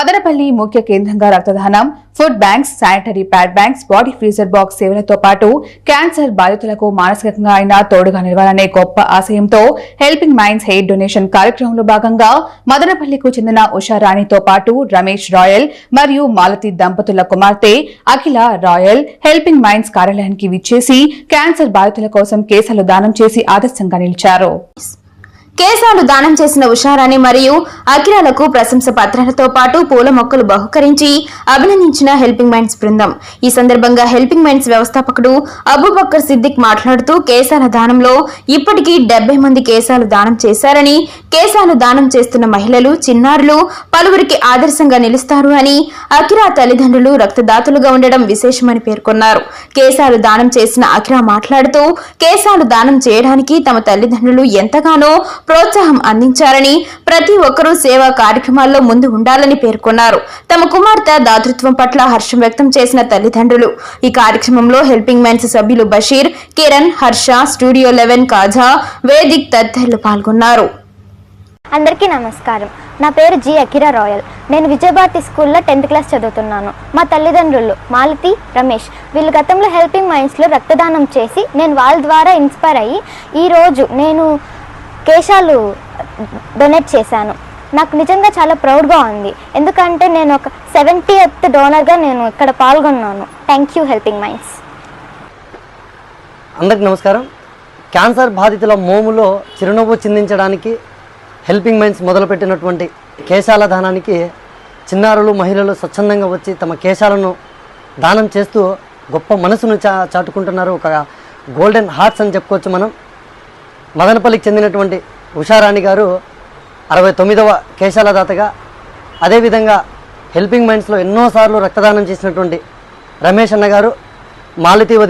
మదనపల్లి ముఖ్య కేంద్రంగా రక్తదానం food banks sanitary pad banks body freezer box సేవలతో పాటు క్యాన్సర్ బాధితులకు మానసికంగా అయినా తోడుగా నిలవాలనే గొప్ప ఆశయంతో హెల్పింగ్ మైండ్స్ హెయిర్ డొనేషన్ కార్యక్రమంలో భాగంగా మదనపల్లికు చెందిన ఉషారాణితో పాటు రమేష్ రాయల్ మరియు మాలతి దంపతుల కుమార్తె అఖిల రాయల్ హెల్పింగ్ మైండ్స్ కార్యాలయానికి విచ్చేసి క్యాన్సర్ బాధితుల కోసం కేసులు దానం చేసి ఆదర్శంగా నిలిచారు. కేశాలు దానం చేసిన ఉషారాణి మరియు అఖిరాలకు ప్రశంస పత్రాలతో పాటు పూల మొక్కలు బహుకరించి అభినందించిన హెల్పింగ్ మైండ్స్ బృందం. ఈ సందర్భంగా హెల్పింగ్ మైండ్స్ వ్యవస్థాపకుడు అబూబక్కర్ సిద్దిక్ మాట్లాడుతూ కేశాల దానంలో ఇప్పటికీ డెబ్బై మంది కేశాలు దానం చేశారని కేశాలు దానం చేస్తున్న మహిళలు చిన్నారులు పలువురికి ఆదర్శంగా నిలుస్తారు అని అఖిరా తల్లిదండ్రులు రక్తదాతలుగా ఉండడం విశేషమని పేర్కొన్నారు. కేశాలు దానం చేసిన అఖిరా మాట్లాడుతూ కేశాలు దానం చేయడానికి తమ తల్లిదండ్రులు ఎంతగానో ప్రోత్సాహం అందించారని ప్రతి ఒక్కరూ సేవా కార్యక్రమాల్లో ముందు ఉండాలని పేర్కొన్నారు. తమ కుమార్తె దాతృత్వం పట్ల హర్షం వ్యక్తం చేసిన తల్లిదండ్రులు. ఈ కార్యక్రమంలో హెల్పింగ్ మైన్స్ సభ్యులు బషీర్ కిరణ్ హర్ష స్టూడియో లెవెన్ కాజా వేదిక్ తదితరులు పాల్గొన్నారు. అందరికీ నమస్కారం. నా పేరు జి అకిరా రాయల్. నేను విజయభారతి స్కూల్లో టెన్త్ క్లాస్ చదువుతున్నాను. మా తల్లిదండ్రులు మాలతి రమేష్ వీళ్ళు గతంలో హెల్పింగ్ మైండ్స్లో రక్తదానం చేసి నేను వాళ్ళ ద్వారా ఇన్స్పైర్ అయ్యి ఈరోజు నేను కేశాలు డొనేట్ చేశాను. నాకు నిజంగా చాలా ప్రౌడ్గా ఉంది. ఎందుకంటే నేను ఒక సెవెంటీ ఎత్ డోనర్గా నేను ఇక్కడ పాల్గొన్నాను. థ్యాంక్ యూ హెల్పింగ్ మైండ్స్ అందరికి నమస్కారం. క్యాన్సర్ బాధితుల మోములో చిరునవ్వు చిందించడానికి హెల్పింగ్ మైన్స్ మొదలుపెట్టినటువంటి కేశాల దానానికి చిన్నారులు మహిళలు స్వచ్ఛందంగా వచ్చి తమ కేశాలను దానం చేస్తూ గొప్ప మనసును చా చాటుకుంటున్నారు. ఒక గోల్డెన్ హార్ట్స్ అని చెప్పుకోవచ్చు మనం. మదనపల్లికి చెందినటువంటి ఉషారాణి గారు అరవై తొమ్మిదవ కేశాల దాతగా అదేవిధంగా హెల్పింగ్ మైండ్స్లో ఎన్నోసార్లు రక్తదానం చేసినటువంటి రమేష్ అన్న గారు మాలతి వదిన